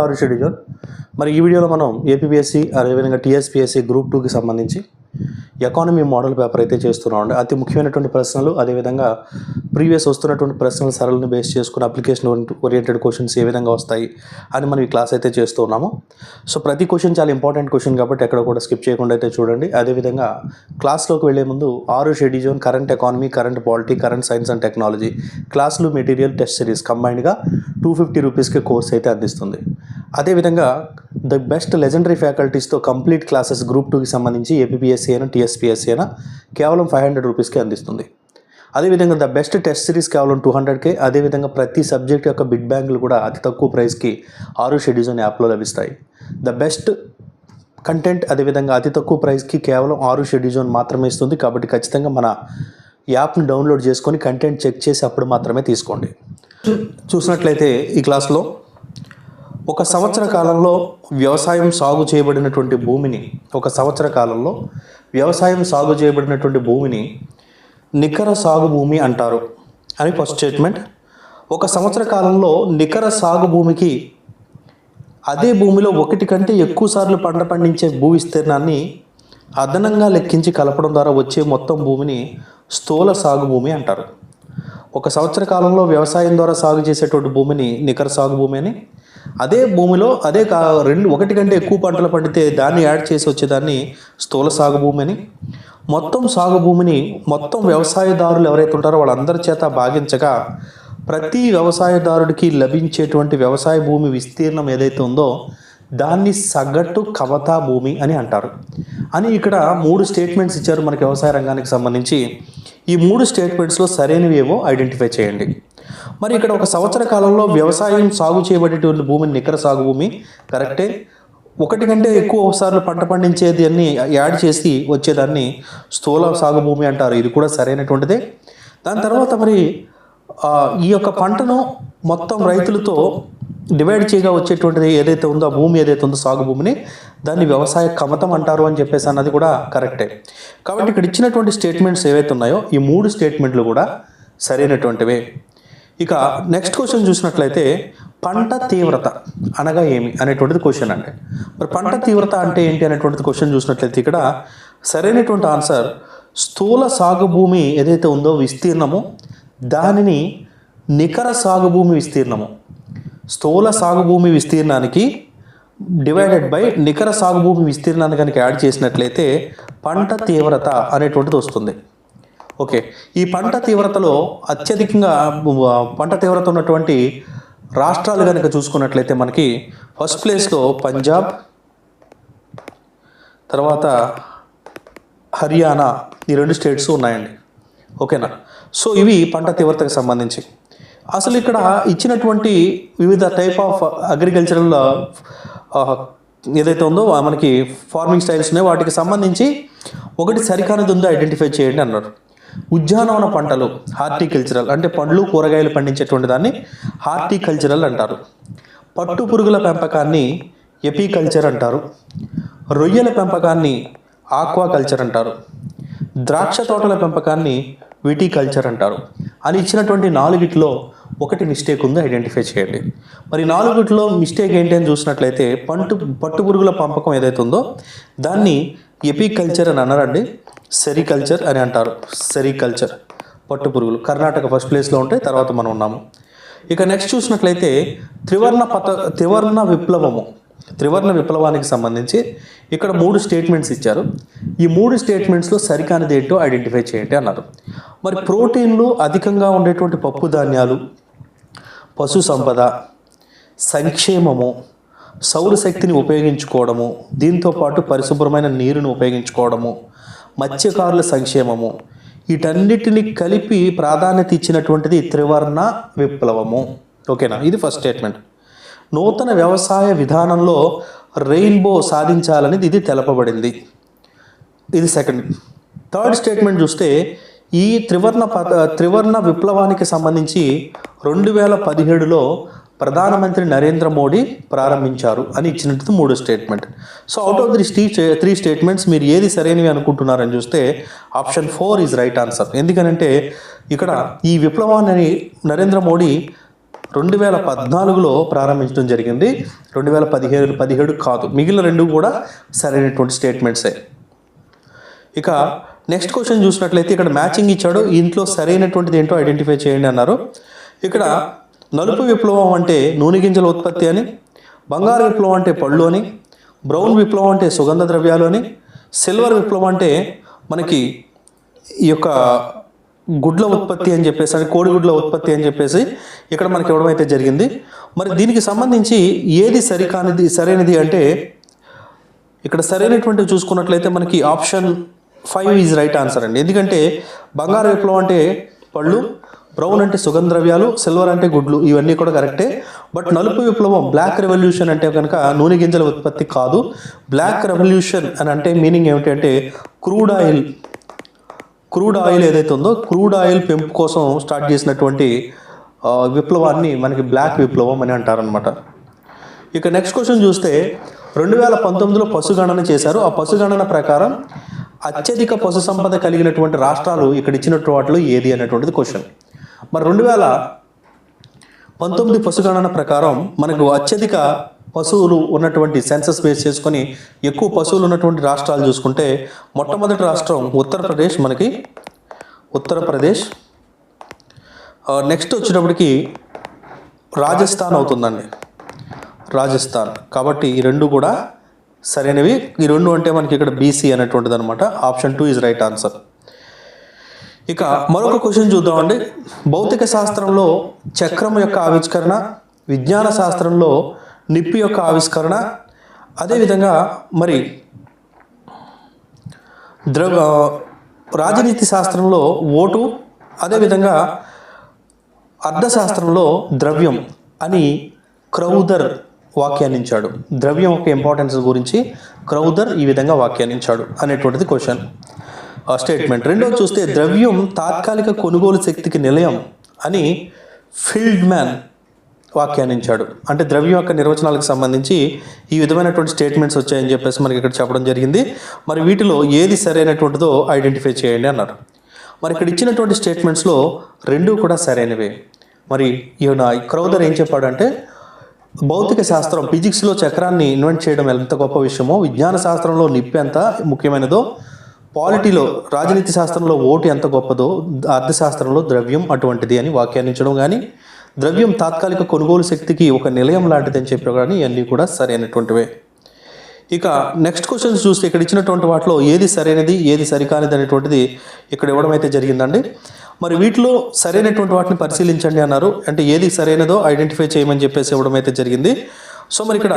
ఆరు షెడ్యూల్ మరి ఈ వీడియోలో మనం ఏపీఎస్సి అదేవిధంగా టీఎస్పీఎస్సి గ్రూప్ టూకి సంబంధించి ఎకానమీ మోడల్ పేపర్ అయితే చేస్తున్నాం అండి. అతి ముఖ్యమైనటువంటి ప్రశ్నలు అదేవిధంగా ప్రీవియస్ వస్తున్నటువంటి ప్రశ్నల సరళని బేస్ చేసుకుని అప్లికేషన్ ఓరియంటెడ్ క్వశ్చన్స్ ఏ విధంగా వస్తాయి అని మనం ఈ క్లాస్ అయితే చేస్తూ ఉన్నాము. సో ప్రతి క్వశ్చన్ చాలా ఇంపార్టెంట్ క్వశ్చన్ కాబట్టి ఎక్కడ కూడా స్కిప్ చేయకుండా అయితే చూడండి. అదేవిధంగా క్లాస్లోకి వెళ్ళే ముందు ఆరు schedule current economy current polity current science and technology క్లాసులు మెటీరియల్ టెస్ట్ సిరీస్ కంబైన్డ్గా టూ ఫిఫ్టీ రూపీస్కి కోర్స్ అయితే అందిస్తుంది. అదేవిధంగా ద బెస్ట్ లెజెండరీ ఫ్యాకల్టీస్తో కంప్లీట్ క్లాసెస్ గ్రూప్ టూకి సంబంధించి ఏపీఎస్సీ అయినా టీఎస్పీఎస్సీ అయినా కేవలం ఫైవ్ హండ్రెడ్ రూపీస్కి అందిస్తుంది. అదేవిధంగా ద బెస్ట్ టెస్ట్ సిరీస్ కేవలం టూ హండ్రెడ్కే అదేవిధంగా ప్రతి సబ్జెక్ట్ యొక్క బిడ్ బ్యాంకులు కూడా అతి తక్కువ ప్రైస్కి ఆరు షెడ్యూల్స్ అనే యాప్లో లభిస్తాయి. ద బెస్ట్ కంటెంట్ అదేవిధంగా అతి తక్కువ ప్రైస్కి కేవలం ఆరు షెడ్యూజోన్ మాత్రమే ఇస్తుంది. కాబట్టి ఖచ్చితంగా మన యాప్ని డౌన్లోడ్ చేసుకొని కంటెంట్ చెక్ చేసి అప్పుడు మాత్రమే తీసుకోండి. చూ- చూసినట్లయితే ఈ క్లాస్లో ఒక సంవత్సర కాలంలో వ్యవసాయం సాగు చేయబడినటువంటి భూమిని ఒక సంవత్సర కాలంలో వ్యవసాయం సాగు చేయబడినటువంటి భూమిని నికర సాగు భూమి అంటారు. అని ఫస్ట్ స్టేట్మెంట్ ఒక సంవత్సర కాలంలో నికర సాగు భూమికి అదే భూమిలో ఒకటి కంటే ఎక్కువ సార్లు పంట పండించే భూ విస్తీర్ణాన్ని అదనంగా లెక్కించి కలపడం ద్వారా వచ్చే మొత్తం భూమిని స్థూల సాగు భూమి అంటారు. ఒక సంవత్సర కాలంలో వ్యవసాయం ద్వారా సాగు చేసేటువంటి భూమిని నికర సాగు భూమి అని అదే భూమిలో అదే కా రెండు ఒకటి కంటే ఎక్కువ పంటలు పండితే దాన్ని యాడ్ చేసి వచ్చేదాన్ని స్థూల సాగు భూమి అని మొత్తం సాగు భూమిని మొత్తం వ్యవసాయదారులు ఎవరైతే ఉంటారో వాళ్ళందరి చేత భాగించగా ప్రతి వ్యవసాయదారుడికి లభించేటువంటి వ్యవసాయ భూమి విస్తీర్ణం ఏదైతే ఉందో దాన్ని సగటు కవతా భూమి అని అంటారు. అని ఇక్కడ మూడు స్టేట్మెంట్స్ ఇచ్చారు మనకి వ్యవసాయ రంగానికి సంబంధించి. ఈ మూడు స్టేట్మెంట్స్లో సరైనవి ఏవో ఐడెంటిఫై చేయండి. మరి ఇక్కడ ఒక సంవత్సర కాలంలో వ్యవసాయం సాగు చేయబడేటువంటి భూమిని నికర సాగు భూమి కరెక్టే ఒకటి కంటే ఎక్కువ సార్లు పంట పండించేది అన్ని యాడ్ చేసి వచ్చేదాన్ని స్థూల సాగు భూమి అంటారు. ఇది కూడా సరైనటువంటిదే. దాని తర్వాత మరి ఈ యొక్క పంటను మొత్తం రైతులతో డివైడ్ చేయగా వచ్చేటువంటిది ఏదైతే ఉందో ఆ భూమి ఏదైతే ఉందో సాగు భూమిని దాన్ని వ్యవసాయ కమతం అంటారు అని చెప్పేసి అన్నది కూడా కరెక్టే కాబట్టి ఇక్కడ ఇచ్చినటువంటి స్టేట్మెంట్స్ ఏవైతే ఉన్నాయో ఈ మూడు స్టేట్మెంట్లు కూడా సరైనటువంటివే. ఇక నెక్స్ట్ క్వశ్చన్ చూసినట్లయితే పంట తీవ్రత అనగా ఏమి అనేటువంటిది క్వశ్చన్ అంటే మరి పంట తీవ్రత అంటే ఏంటి అనేటువంటిది క్వశ్చన్ చూసినట్లయితే ఇక్కడ సరైనటువంటి ఆన్సర్ స్థూల సాగు భూమి ఏదైతే ఉందో విస్తీర్ణము దానిని నికర సాగు భూమి విస్తీర్ణము. స్థూల సాగు భూమి విస్తీర్ణానికి డివైడెడ్ బై నికర సాగు భూమి విస్తీర్ణాన్ని కనుక యాడ్ చేసినట్లయితే పంట తీవ్రత అనేటువంటిది వస్తుంది. ఓకే. ఈ పంట తీవ్రతలో అత్యధికంగా పంట తీవ్రత ఉన్నటువంటి రాష్ట్రాలు కనుక చూసుకున్నట్లయితే మనకి ఫస్ట్ ప్లేస్లో పంజాబ్ తర్వాత హర్యానా ఈ రెండు స్టేట్స్ ఉన్నాయండి. ఓకేనా? సో ఇవి పంట తీవ్రతకు సంబంధించి. అసలు ఇక్కడ ఇచ్చినటువంటి వివిధ టైప్ ఆఫ్ అగ్రికల్చరల్ ఏదైతే ఉందో మనకి ఫార్మింగ్ స్టైల్స్ ఉన్నాయో వాటికి సంబంధించి ఒకటి సరికానిది ఉందో ఐడెంటిఫై చేయండి అన్నారు. ఉద్యానవన పంటలు హార్టికల్చరల్ అంటే పండ్లు కూరగాయలు పండించేటువంటి దాన్ని హార్టికల్చరల్ అంటారు. పట్టు పురుగుల పెంపకాన్ని ఎపికల్చర్ అంటారు. రొయ్యల పెంపకాన్ని ఆక్వాకల్చర్ అంటారు. ద్రాక్ష తోటల పెంపకాన్ని విటికల్చర్ అంటారు. అని ఇచ్చినటువంటి నాలుగిట్లో ఒకటి మిస్టేక్ ఉందో ఐడెంటిఫై చేయండి. మరి నాలుగిట్లో మిస్టేక్ ఏంటి అని చూసినట్లయితే పంటు పట్టు పురుగుల పెంపకం ఏదైతే ఉందో దాన్ని ఎపికల్చర్ అని అన్నారండి. సెరికల్చర్ అని అంటారు. సెరికల్చర్ పట్టు పురుగులు. కర్ణాటక ఫస్ట్ ప్లేస్లో ఉంటాయి తర్వాత మనం ఉన్నాము. ఇక నెక్స్ట్ చూసినట్లయితే త్రివర్ణ పత త్రివర్ణ విప్లవము. త్రివర్ణ విప్లవానికి సంబంధించి ఇక్కడ మూడు స్టేట్మెంట్స్ ఇచ్చారు. ఈ మూడు స్టేట్మెంట్స్లో సరికానిది ఏంటో ఐడెంటిఫై చేయండి అన్నారు. మరి ప్రోటీన్లు అధికంగా ఉండేటువంటి పప్పు ధాన్యాలు పశు సంపద సంక్షేమము సౌరశక్తిని ఉపయోగించుకోవడము దీంతో పాటు పరిశుభ్రమైన నీరును ఉపయోగించుకోవడము మత్స్యకారుల సంక్షేమము. వీటన్నిటిని కలిపి ప్రాధాన్యత ఇచ్చినటువంటిది త్రివర్ణ విప్లవము. ఓకేనా? ఇది ఫస్ట్ స్టేట్మెంట్. నూతన వ్యవసాయ విధానంలో రెయిన్బో సాధించాలని ఇది తెలపబడింది. ఇది సెకండ్. థర్డ్ స్టేట్మెంట్ చూస్తే ఈ త్రివర్ణ పద త్రివర్ణ విప్లవానికి సంబంధించి రెండు వేల పదిహేడులో ప్రధానమంత్రి నరేంద్ర మోడీ ప్రారంభించారు అని ఇచ్చినట్టు మూడు statement so out of the three three statements మీరు ఏది సరైనవి అనుకుంటున్నారని చూస్తే option four is right answer ఎందుకనంటే ఇక్కడ ఈ విప్లవాన్ని నరేంద్ర మోడీ రెండు వేల పద్నాలుగులో ప్రారంభించడం జరిగింది. రెండు వేల పదిహేడు పదిహేడు కాదు. మిగిలిన రెండు కూడా సరైనటువంటి స్టేట్మెంట్సే ఇక నెక్స్ట్ క్వశ్చన్ చూసినట్లయితే ఇక్కడ మ్యాచింగ్ ఇచ్చాడు. ఇంట్లో సరైనటువంటిది ఏంటో ఐడెంటిఫై చేయండి అన్నారు. ఇక్కడ నలుపు విప్లవం అంటే నూనె గింజల ఉత్పత్తి అని బంగారు విప్లవం అంటే పళ్ళు అని బ్రౌన్ విప్లవం అంటే సుగంధ ద్రవ్యాలు అని సిల్వర్ విప్లవం అంటే మనకి ఈ యొక్క గుడ్ల ఉత్పత్తి అని చెప్పేసి అని కోడిగుడ్ల ఉత్పత్తి అని చెప్పేసి ఇక్కడ మనకి ఇవ్వడం అయితే జరిగింది. మరి దీనికి సంబంధించి ఏది సరికానిది సరైనది అంటే ఇక్కడ సరైనటువంటి చూసుకున్నట్లయితే మనకి option five is right answer అండి. ఎందుకంటే బంగారు విప్లవం అంటే పళ్ళు బ్రౌన్ అంటే సుగంధ ద్రవ్యాలు సిల్వర్ అంటే గుడ్లు ఇవన్నీ కూడా కరెక్టే. బట్ నలుపు విప్లవం బ్లాక్ రెవల్యూషన్ అంటే కనుక నూనె గింజల ఉత్పత్తి కాదు. బ్లాక్ రెవల్యూషన్ అని అంటే మీనింగ్ ఏమిటంటే క్రూడ్ ఆయిల్ క్రూడ్ ఆయిల్ ఏదైతే ఉందో క్రూడ్ ఆయిల్ పెంపు కోసం స్టార్ట్ చేసినటువంటి విప్లవాన్ని మనకి బ్లాక్ విప్లవం అని అంటారనమాట ఇక నెక్స్ట్ క్వశ్చన్ చూస్తే రెండు వేల పంతొమ్మిదిలో పశుగణన చేశారు. ఆ పశుగణన ప్రకారం అత్యధిక పశు సంపద కలిగినటువంటి రాష్ట్రాలు ఇక్కడ ఇచ్చినటువంటి వాటిలో ఏది అనేటువంటిది క్వశ్చన్. మరి రెండు వేల పంతొమ్మిది పశుగణన ప్రకారం మనకు అత్యధిక పశువులు ఉన్నటువంటి సెన్సస్ బేస్ చేసుకొని ఎక్కువ పశువులు ఉన్నటువంటి రాష్ట్రాలు చూసుకుంటే మొట్టమొదటి రాష్ట్రం ఉత్తరప్రదేశ్ మనకి ఉత్తరప్రదేశ్. నెక్స్ట్ వచ్చేటప్పటికి రాజస్థాన్ అవుతుందండి. రాజస్థాన్. కాబట్టి ఈ రెండు కూడా సరైనవి. ఈ రెండు అంటే మనకి ఇక్కడ బీసీ అనేటువంటిది అనమాట option two is right answer ఇక మరొక క్వశ్చన్ చూద్దామండి. భౌతిక శాస్త్రంలో చక్రం యొక్క ఆవిష్కరణ విజ్ఞాన శాస్త్రంలో నిప్పి యొక్క ఆవిష్కరణ అదేవిధంగా మరి ద్రవ రాజనీతి శాస్త్రంలో ఓటు అదేవిధంగా అర్థశాస్త్రంలో ద్రవ్యం అని క్రౌదర్ వ్యాఖ్యానించాడు ద్రవ్యం యొక్క ఇంపార్టెన్స్ గురించి క్రౌదర్ ఈ విధంగా వ్యాఖ్యానించాడు అనేటువంటిది క్వశ్చన్. స్టేట్మెంట్ రెండోది చూస్తే ద్రవ్యం తాత్కాలిక కొనుగోలు శక్తికి నిలయం అని ఫీల్డ్ మ్యాన్ వ్యాఖ్యానించాడు అంటే ద్రవ్యం యొక్క నిర్వచనాలకు సంబంధించి ఈ విధమైనటువంటి స్టేట్మెంట్స్ వచ్చాయని చెప్పేసి మనకి ఇక్కడ చెప్పడం జరిగింది. మరి వీటిలో ఏది సరైనటువంటిదో ఐడెంటిఫై చేయండి అన్నారు. మరి ఇక్కడ ఇచ్చినటువంటి స్టేట్మెంట్స్లో రెండు కూడా సరైనవే. మరి ఈయన క్రౌదర్ ఏం చెప్పాడంటే భౌతిక శాస్త్రం ఫిజిక్స్లో చక్రాన్ని ఇన్వెంట్ చేయడం ఎంత గొప్ప విషయమో విజ్ఞాన శాస్త్రంలో నిప్పు ఎంత ముఖ్యమైనదో పాలిటీలో రాజనీతి శాస్త్రంలో ఓటు ఎంత గొప్పదో అర్థశాస్త్రంలో ద్రవ్యం అటువంటిది అని వ్యాఖ్యానించడం కానీ ద్రవ్యం తాత్కాలిక కొనుగోలు శక్తికి ఒక నిలయం లాంటిది అని కానీ ఇవన్నీ కూడా సరైనటువంటివే. ఇక నెక్స్ట్ క్వశ్చన్స్ చూస్తే ఇక్కడ ఇచ్చినటువంటి వాటిలో ఏది సరైనది ఏది సరికానిది అనేటువంటిది ఇక్కడ ఇవ్వడం అయితే జరిగిందండి. మరి వీటిలో సరైనటువంటి వాటిని పరిశీలించండి అన్నారు. అంటే ఏది సరైనదో ఐడెంటిఫై చేయమని చెప్పేసి ఇవ్వడం అయితే జరిగింది. సో మరి ఇక్కడ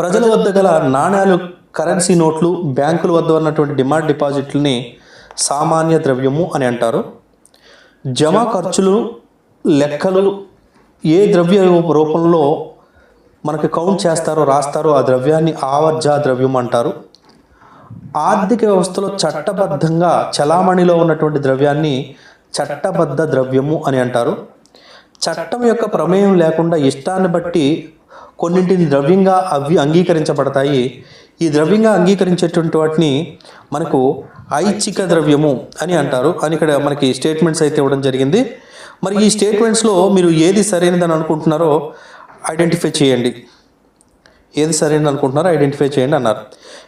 ప్రజల వద్ద గల నాణ్యాలు కరెన్సీ నోట్లు బ్యాంకుల వద్ద ఉన్నటువంటి డిమాండ్ డిపాజిట్లని సామాన్య ద్రవ్యము అని అంటారు. జమ ఖర్చులు లెక్కలు ఏ ద్రవ్య రూపంలో మనకి కౌంట్ చేస్తారో రాస్తారో ఆ ద్రవ్యాన్ని ఆవర్జా ద్రవ్యం అంటారు. ఆర్థిక వ్యవస్థలో చట్టబద్ధంగా చలామణిలో ఉన్నటువంటి ద్రవ్యాన్ని చట్టబద్ధ ద్రవ్యము అని అంటారు. చట్టం యొక్క ప్రమేయం లేకుండా ఇష్టాన్ని బట్టి కొన్నింటిని ద్రవ్యంగా అవి అంగీకరించబడతాయి. ఈ ద్రవ్యంగా అంగీకరించేటువంటి వాటిని మనకు ఐచ్ఛిక ద్రవ్యము అని అంటారు. అని ఇక్కడ మనకి స్టేట్మెంట్స్ అయితే ఇవ్వడం జరిగింది. మరి ఈ స్టేట్మెంట్స్లో మీరు ఏది సరైనదని అనుకుంటున్నారో ఐడెంటిఫై చేయండి. ఏది సరైనది అనుకుంటున్నారో ఐడెంటిఫై చేయండి అన్నారు.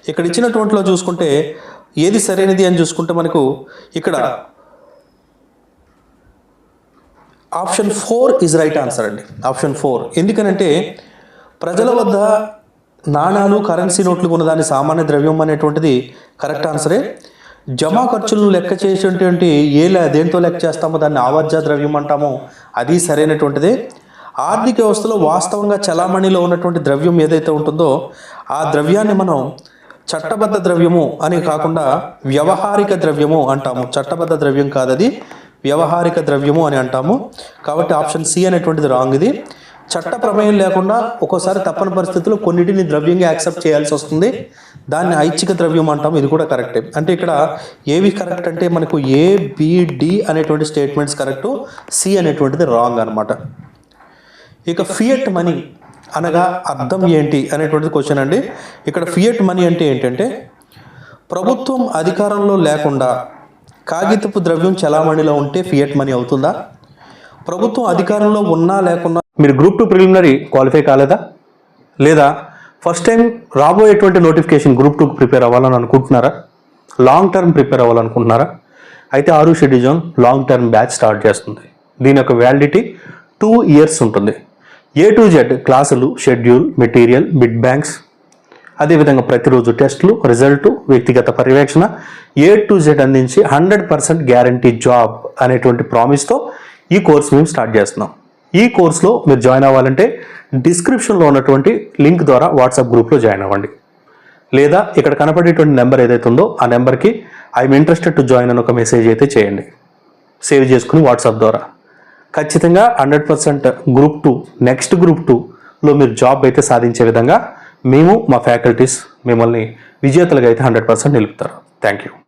ఇక్కడ ఇచ్చినటువంటిలో చూసుకుంటే ఏది సరైనది అని చూసుకుంటే మనకు ఇక్కడ option four is right answer అండి. Option four. ఎందుకనంటే ప్రజల వద్ద నాణాలు కరెన్సీ నోట్లు ఉన్నదాన్ని సామాన్య ద్రవ్యం అనేటువంటిది కరెక్ట్ ఆన్సరే జమా ఖర్చులను లెక్క చేసేటువంటి ఏ లే- దేంతో లెక్క చేస్తామో దాన్ని ఆవర్జ ద్రవ్యం అంటామో. అది సరైనటువంటిదే. ఆర్థిక వ్యవస్థలో వాస్తవంగా చలామణిలో ఉన్నటువంటి ద్రవ్యం ఏదైతే ఉంటుందో ఆ ద్రవ్యాన్ని మనం చట్టబద్ధ ద్రవ్యము అని కాకుండా వ్యవహారిక ద్రవ్యము అంటాము. చట్టబద్ధ ద్రవ్యం కాదది. వ్యవహారిక ద్రవ్యము అని అంటాము. కాబట్టి ఆప్షన్ సి అనేటువంటిది రాంగ్ ఇది. చట్ట ప్రమేయం లేకుండా ఒక్కోసారి తప్పని పరిస్థితుల్లో కొన్నిటిని ద్రవ్యంగా యాక్సెప్ట్ చేయాల్సి వస్తుంది. దాన్ని ఐచ్ఛిక ద్రవ్యం అంటాం. ఇది కూడా కరెక్టే. అంటే ఇక్కడ ఏవి కరెక్ట్ అంటే మనకు ఏ బిడి అనేటువంటి స్టేట్మెంట్స్ కరెక్ట్ సి అనేటువంటిది రాంగ్ అనమాట ఇక ఫియట్ మనీ అనగా అర్థం ఏంటి అనేటువంటిది క్వశ్చన్ అండి. ఇక్కడ ఫియట్ మనీ అంటే ఏంటంటే ప్రభుత్వం అధికారంలో లేకుండా కాగితపు ద్రవ్యం చలామణిలో ఉంటే ఫియట్ మనీ అవుతుందా? ప్రభుత్వం అధికారంలో ఉన్నా లేకున్నా మీరు గ్రూప్ టూ ప్రిలిమినరీ క్వాలిఫై కాలేదా? లేదా ఫస్ట్ టైం రాబోయేటువంటి నోటిఫికేషన్ గ్రూప్ టూకి ప్రిపేర్ అవ్వాలని అనుకుంటున్నారా? లాంగ్ టర్మ్ ప్రిపేర్ అవ్వాలనుకుంటున్నారా? అయితే ఆరు schedule long term batch start చేస్తుంది. దీని యొక్క వ్యాలిడిటీ టూ ఇయర్స్ ఉంటుంది. ఏ టు జెడ్ క్లాసులు షెడ్యూల్ మెటీరియల్ బిడ్ బ్యాంక్స్ అదేవిధంగా ప్రతిరోజు టెస్టులు రిజల్ట్ వ్యక్తిగత పర్యవేక్షణ ఏ టు జెడ్ అందించి హండ్రెడ్ పర్సెంట్ గ్యారంటీ జాబ్ అనేటువంటి ప్రామిస్తో ఈ కోర్స్ మేము స్టార్ట్ చేస్తున్నాం. ఈ కోర్సులో మీరు జాయిన్ అవ్వాలంటే డిస్క్రిప్షన్లో ఉన్నటువంటి లింక్ ద్వారా వాట్సాప్ గ్రూప్లో జాయిన్ అవ్వండి. లేదా ఇక్కడ కనపడేటువంటి నెంబర్ ఏదైతే ఉందో ఆ నెంబర్కి ఐఎమ్ ఇంట్రెస్టెడ్ టు జాయిన్ అని ఒక మెసేజ్ అయితే చేయండి. సేవ్ చేసుకుని వాట్సాప్ ద్వారా. ఖచ్చితంగా hundred percent group two next group టూలో మీరు జాబ్ అయితే సాధించే విధంగా మేము మా ఫ్యాకల్టీస్ మిమ్మల్ని విజేతలుగా అయితే హండ్రెడ్ పర్సెంట్ నిలుపుతారు. Thank you.